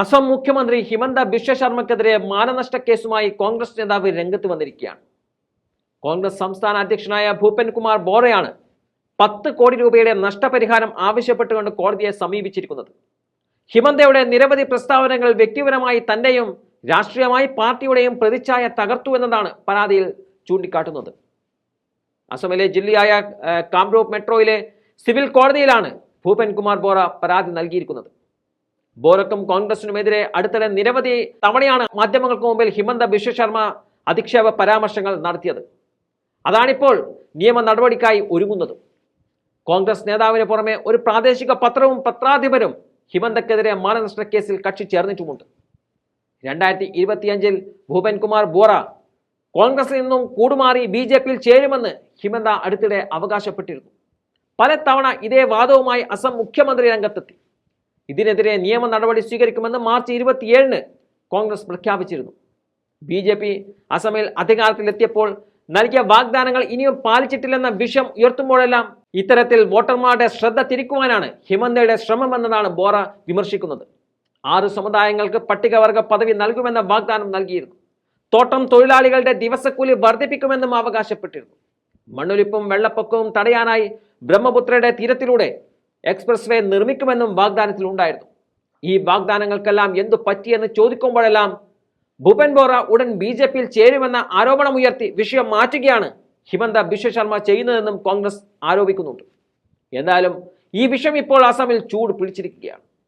അസം മുഖ്യമന്ത്രി ഹിമന്ത ബിശ്വ ശർമ്മക്കെതിരെ മാനനഷ്ട കേസുമായി കോൺഗ്രസ് നേതാവ് രംഗത്ത് വന്നിരിക്കുകയാണ്. കോൺഗ്രസ് സംസ്ഥാന അധ്യക്ഷനായ ഭൂപൻ കുമാർ ബോറയാണ് പത്ത് കോടി രൂപയുടെ നഷ്ടപരിഹാരം ആവശ്യപ്പെട്ടുകൊണ്ട് കോടതിയെ സമീപിച്ചിരിക്കുന്നത്. ഹിമന്തയുടെ നിരവധി പ്രസ്താവനകൾ വ്യക്തിപരമായി തന്റെയും രാഷ്ട്രീയമായി പാർട്ടിയുടെയും പ്രതിച്ഛായ തകർത്തു എന്നതാണ് പരാതിയിൽ ചൂണ്ടിക്കാട്ടുന്നത്. അസമിലെ ജില്ലയായ കാംരൂപ് മെട്രോയിലെ സിവിൽ കോടതിയിലാണ് ഭൂപൻ കുമാർ ബോറ പരാതി നൽകിയിരിക്കുന്നത്. ബോറക്കും കോൺഗ്രസിനുമെതിരെ അടുത്തിടെ നിരവധി തവണയാണ് മാധ്യമങ്ങൾക്ക് മുമ്പിൽ ഹിമന്ത ബിശ്വ ശർമ്മ അധിക്ഷേപ പരാമർശങ്ങൾ നടത്തിയത്. അതാണിപ്പോൾ നിയമ നടപടിക്കായി ഒരുങ്ങുന്നത്. കോൺഗ്രസ് നേതാവിന് പുറമെ ഒരു പ്രാദേശിക പത്രവും പത്രാധിപരും ഹിമന്തക്കെതിരെ മാനനഷ്ട കേസിൽ കക്ഷി ചേർന്നിട്ടുമുണ്ട്. രണ്ടായിരത്തി ഇരുപത്തിയഞ്ചിൽ ഭൂപൻ കുമാർ ബോറ കോൺഗ്രസിൽ നിന്നും കൂടുമാറി ബി ജെ പിയിൽ ചേരുമെന്ന് ഹിമന്ത അടുത്തിടെ അവകാശപ്പെട്ടിരുന്നു. പലതവണ ഇതേ വാദവുമായി അസം മുഖ്യമന്ത്രി രംഗത്തെത്തി. ഇതിനെതിരെ നിയമ നടപടി സ്വീകരിക്കുമെന്ന് മാർച്ച് ഇരുപത്തിയേഴിന് കോൺഗ്രസ് പ്രഖ്യാപിച്ചിരുന്നു. ബി ജെ പി അസമിൽ അധികാരത്തിലെത്തിയപ്പോൾ നൽകിയ വാഗ്ദാനങ്ങൾ ഇനിയും പാലിച്ചിട്ടില്ലെന്ന വിഷം ഉയർത്തുമ്പോഴെല്ലാം ഇത്തരത്തിൽ വോട്ടർമാരുടെ ശ്രദ്ധ തിരിക്കുവാനാണ് ഹിമന്തയുടെ ശ്രമമെന്നതാണ് ബോറ വിമർശിക്കുന്നത്. ആറ് സമുദായങ്ങൾക്ക് പട്ടികവർഗ പദവി നൽകുമെന്ന വാഗ്ദാനം നൽകിയിരുന്നു. തോട്ടം തൊഴിലാളികളുടെ ദിവസക്കൂലി വർദ്ധിപ്പിക്കുമെന്നും അവകാശപ്പെട്ടിരുന്നു. മണ്ണൊലിപ്പും വെള്ളപ്പൊക്കവും തടയാനായി ബ്രഹ്മപുത്രയുടെ തീരത്തിലൂടെ എക്സ്പ്രസ് വേ നിർമ്മിക്കുമെന്നും വാഗ്ദാനത്തിൽ ഉണ്ടായിരുന്നു. ഈ വാഗ്ദാനങ്ങൾക്കെല്ലാം എന്തു പറ്റിയെന്ന് ചോദിക്കുമ്പോഴെല്ലാം ഭൂപൻ ബോറ ഉടൻ ബി ജെ പിയിൽ ചേരുമെന്ന ആരോപണമുയർത്തി വിഷയം മാറ്റുകയാണ് ഹിമന്ത ബിശ്വ ശർമ്മ ചെയ്യുന്നതെന്നും കോൺഗ്രസ് ആരോപിക്കുന്നുണ്ട്. എന്തായാലും ഈ വിഷയം ഇപ്പോൾ അസമിൽ ചൂട് പിടിച്ചിരിക്കുകയാണ്.